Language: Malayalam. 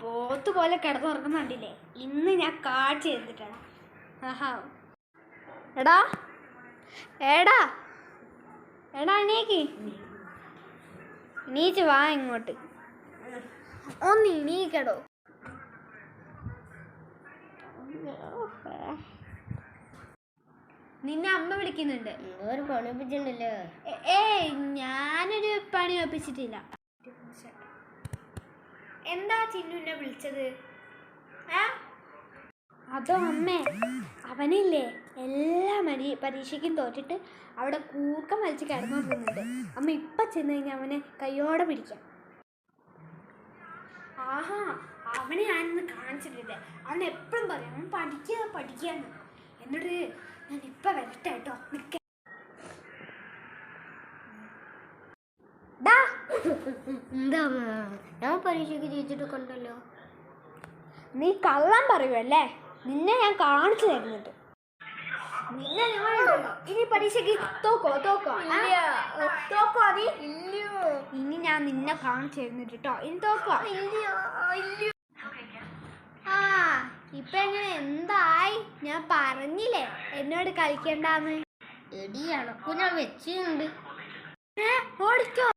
പോത്ത് പോലെ കിടന്നുറങ്ങുന്നുണ്ടില്ലേ ഇന്ന് ഞാൻ കാഴ്ച ചെയ്തിട്ടാണ്. ആഹാ. എടാ. എടാ. എടാ എണീക്ക് എണീച്ച് വാ ഇങ്ങോട്ട്. ഒന്ന് എണീക്കടോ. നിന്നെ അമ്മ വിളിക്കുന്നുണ്ട്. ഒരു പണിപ്പിച്ചിട്ടുണ്ടല്ലോ എ- ഏയ് ഞാനൊരു പണി ഒപ്പിച്ചിട്ടില്ല. എന്താ ചിന്നുനെ വിളിച്ചത്? ഏ? അതോ അമ്മേ അവനില്ലേ എല്ലാ മരി പരീക്ഷയ്ക്കും തോറ്റിട്ട് അവിടെ കൂർക്കം വലിച്ച് കിടന്നു പോകുന്നുണ്ട്. അമ്മ ഇപ്പൊ ചെന്ന് കഴിഞ്ഞാൽ അവനെ കയ്യോടെ പിടിക്കാം. ആഹാ അവനെ ഞാനിന്ന് കാണിച്ചിട്ടില്ലേ. അവൻ എപ്പോഴും പറയും അവൻ പഠിക്കുക പഠിക്കാന്ന് എന്നിട്ട് ഞാൻ ഇപ്പൊ വരട്ടെ കേട്ടോ. നിക്ക എന്താ? ഞാൻ പരീക്ഷയ്ക്ക് ജയിച്ചിട്ട് കണ്ടല്ലോ. നീ കള്ളം പറയുമല്ലേ നിന്നെ ഞാൻ കാണിച്ചു തരുന്നുണ്ട്. നിന്നെ. ഇനി പരീക്ഷയ്ക്ക് തോക്കോ തോക്കോ? ആ? തോക്കോ നീ? ഇനി ഞാൻ നിന്നെ കാണിച്ചു തരുന്നുണ്ട് കേട്ടോ. ഇനി തോക്കോ? ആ ഇപ്പൊ എങ്ങനെ? എന്തായി? ഞാൻ പറഞ്ഞില്ലേ? എന്നോട് കളിക്കണ്ടാന്ന്. എടി അണക്കു ഞാൻ വെച്ചിട്ടുണ്ട്. ഏ ഓടിക്കോ.